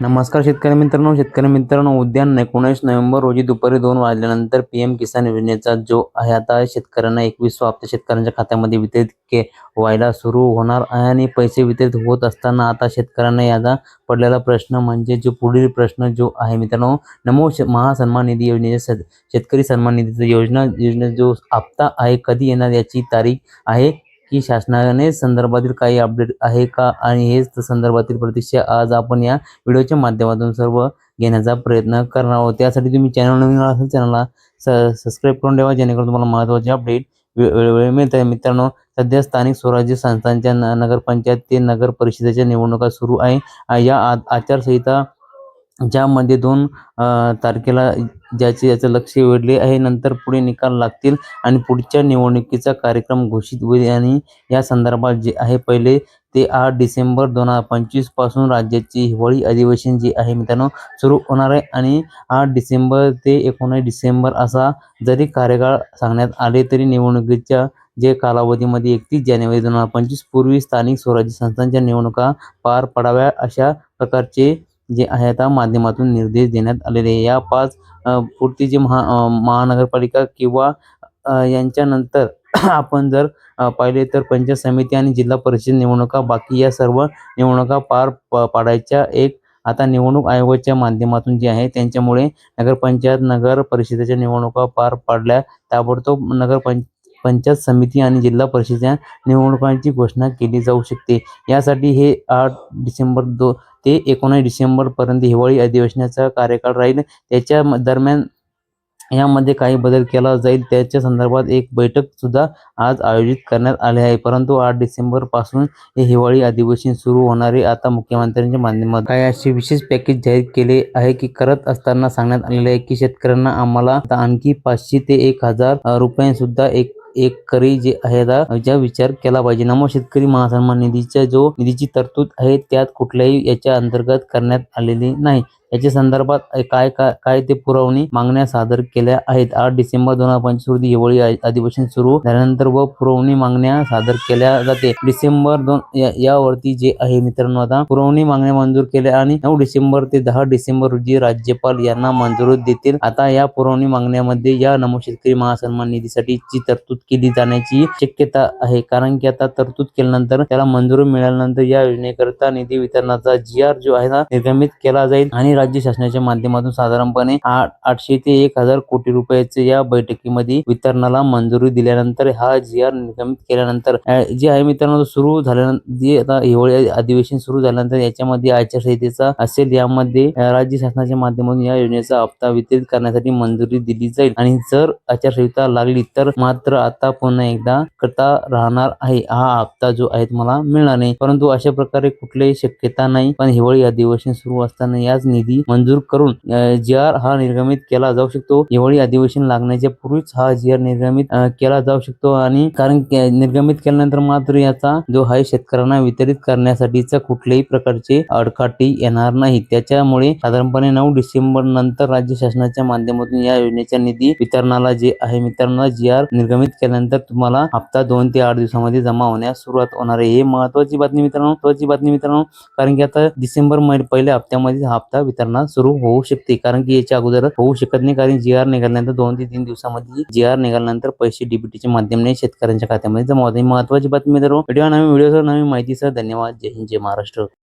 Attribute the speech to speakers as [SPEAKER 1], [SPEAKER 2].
[SPEAKER 1] नमस्कार शेतकरी मित्रांनो शेतकरी मित्रांनो उद्यान एकोणीस नोव्हेंबर रोजी दुपारी दोन वाजल्यानंतर पी एम किसान योजनेचा जो आहे आता शेतकऱ्यांना एकवीसवा हप्ता शेतकऱ्यांच्या खात्यामध्ये वितरित के व्हायला सुरू होणार आहे आणि पैसे वितरित होत असताना आता शेतकऱ्यांना याचा पडलेला प्रश्न म्हणजे जो पुढील प्रश्न जो आहे मित्रांनो नमो श- महासन्मान निधी योजनेच्या शेतकरी सन्मान निधीचा योजना योजना जो हप्ता आहे कधी येणार याची तारीख आहे की शासनाने संदर्भातील काही अपडेट आहे का? आणि हेच संदर्भातील प्रतीक्षा आज आपण या व्हिडिओच्या माध्यमातून सर्व घेण्याचा प्रयत्न करणार आहोत. त्यासाठी तुम्ही चॅनल नवीन असेल चॅनलला स सबस्क्राईब करून ठेवा जेणेकरून तुम्हाला महत्त्वाचे अपडेट वेळोवेळी मिळत आहे. मित्रांनो सध्या स्थानिक स्वराज्य संस्थांच्या न नगरपंचायत ते नगर परिषदेच्या निवडणुका सुरू आहे. या आचारसंहिता ज्यामध्ये दोन तारखेला ज्याचे याचं लक्ष वेधले आहे नंतर पुढे निकाल लागतील आणि पुढच्या निवडणुकीचा कार्यक्रम घोषित होईल. आणि या संदर्भात जे आहे पहिले ते आठ डिसेंबर दोन हजार पंचवीसपासून राज्याची हिवाळी अधिवेशन जे आहे मित्रांनो सुरू होणार आहे. आणि आठ डिसेंबर ते एकोणीस डिसेंबर असा जरी कार्यकाळ सांगण्यात आले तरी निवडणुकीच्या जे कालावधीमध्ये एकतीस जानेवारी दोन हजार पंचवीस पूर्वी स्थानिक स्वराज्य संस्थांच्या निवडणुका पार पडाव्या अशा प्रकारचे जे आहे त्या माध्यमातून निर्देश देण्यात आलेले या पाच पूर्ती पुढची जी महा महानगरपालिका किंवा यांच्यानंतर आपण जर पाहिले तर पंचायत समिती आणि जिल्हा परिषद निवडणुका बाकी या सर्व निवडणुका पार प पाडायच्या एक आता निवडणूक आयोगाच्या माध्यमातून जे आहे त्यांच्यामुळे नगरपंचायत नगर परिषदेच्या निवडणुका पार पाडल्या. ताबडतोब नगरपंच पंचायत समिती आणि जिल्हा परिषदेच्या निवडणुकांची घोषणा केली जाऊ शकते. यासाठी हे आठ डिसेंबर दो ते एकोणीस डिसेंबरपर्यंत हिवाळी अधिवेशनाचा कार्यकाळ राहील. त्याच्या दरम्यान यामध्ये काही बदल केला जाईल. त्याच्या संदर्भात एक बैठक सुद्धा आज आयोजित करण्यात आली आहे. परंतु आठ डिसेंबरपासून हे हिवाळी अधिवेशन सुरू होणारे आता मुख्यमंत्र्यांच्या माध्यमात काही असे विशेष पॅकेज जाहीर केले आहे की करत असताना सांगण्यात आलेले आहे की शेतकऱ्यांना आम्हाला आता आणखी पाचशे ते एक हजार अ, रुपयांसुद्धा एक एक करी जे आहे ज्या विचार केला पाहिजे. नमो शेतकरी महासन्मान निधीच्या जो निधीची तरतूद आहे त्यात कुठल्याही याच्या अंतर्गत करण्यात आलेली नाही. याच्या संदर्भात काय काय काय ते पुरवणी मागण्या सादर केल्या आहेत. आठ डिसेंबर दोन हजार पंचवीस रोजी हिवाळी अधिवेशन सुरू झाल्यानंतर व पुरवणी मागण्या सादर केल्या जाते. डिसेंबर दोन यावरती जे आहे मित्रांनो आता पुरवणी मागण्या मंजूर केल्या आणि नऊ डिसेंबर ते दहा डिसेंबर रोजी राज्यपाल यांना मंजुरी देतील. आता या पुरवणी मागण्यामध्ये या नमो शेतकरी महासन्मान निधीसाठी ची तरतूद केली जाण्याची शक्यता आहे. कारण की आता तरतूद केल्यानंतर त्याला मंजुरी मिळाल्यानंतर या योजनेकरता निधी वितरणाचा जी आर जो आहे ना निर्गमित केला जाईल आणि राज्य शासनाच्या माध्यमातून साधारणपणे आठ आठशे ते एक हजार कोटी रुपयाचे या बैठकीमध्ये वितरणाला मंजुरी दिल्यानंतर हा जी आर निर्गमित केल्यानंतर जे आहे मित्रांनो सुरू झाल्यानंतर जे आता हिवाळी अधिवेशन सुरू झाल्यानंतर याच्यामध्ये आचारसंहितेचा असेल यामध्ये राज्य शासनाच्या माध्यमातून या योजनेचा हप्ता वितरित करण्यासाठी मंजुरी दिली जाईल. आणि जर आचारसंहिता लागली तर मात्र आता पुन्हा एकदा करता राहणार आहे हा हप्ता जो आहे तुम्हाला मिळणार नाही. परंतु अशा प्रकारे कुठलीही शक्यता नाही. पण हिवाळी अधिवेशन सुरू असताना याच निधी मंजूर करून जी आर हा निर्गमित केला जाऊ शकतो. हिवाळी अधिवेशन लागण्याच्या पूर्वीच हा जी आर निर्गमित केला जाऊ शकतो आणि कारण निर्गमित केल्यानंतर मात्र याचा जो आहे शेतकऱ्यांना वितरित करण्यासाठीचा कुठल्याही प्रकारचे अडकाटी येणार नाही. त्याच्यामुळे साधारणपणे नऊ डिसेंबर नंतर राज्य शासनाच्या माध्यमातून या योजनेच्या निधी वितरणाला जे आहे मित्रांनो जी आर निर्गमित केल्यानंतर तुम्हाला हप्ता दोन ते आठ दिवसामध्ये जमा होण्यास सुरुवात होणार आहे. हे महत्वाची बातमी मित्रांनो महत्वाची बातमी मित्रांनो कारण की आता डिसेंबर महिन्या पहिल्या हप्त्यामध्ये हा हप्ता वितरणा सुरू होऊ शकते. कारण की याच्या अगोदर होऊ शकत नाही. कारण जी आर निघाल्यानंतर दोन ते तीन दिवसामध्ये जी आर निघाल्यानंतर पैसे डीबीटीच्या माध्यमाने शेतकऱ्यांच्या खात्यामध्ये जमा होते महत्वाची बातमी तर व्हिडिओ नवीन व्हिडिओसह नवीन माहितीसह धन्यवाद. जय हिंद जय महाराष्ट्र.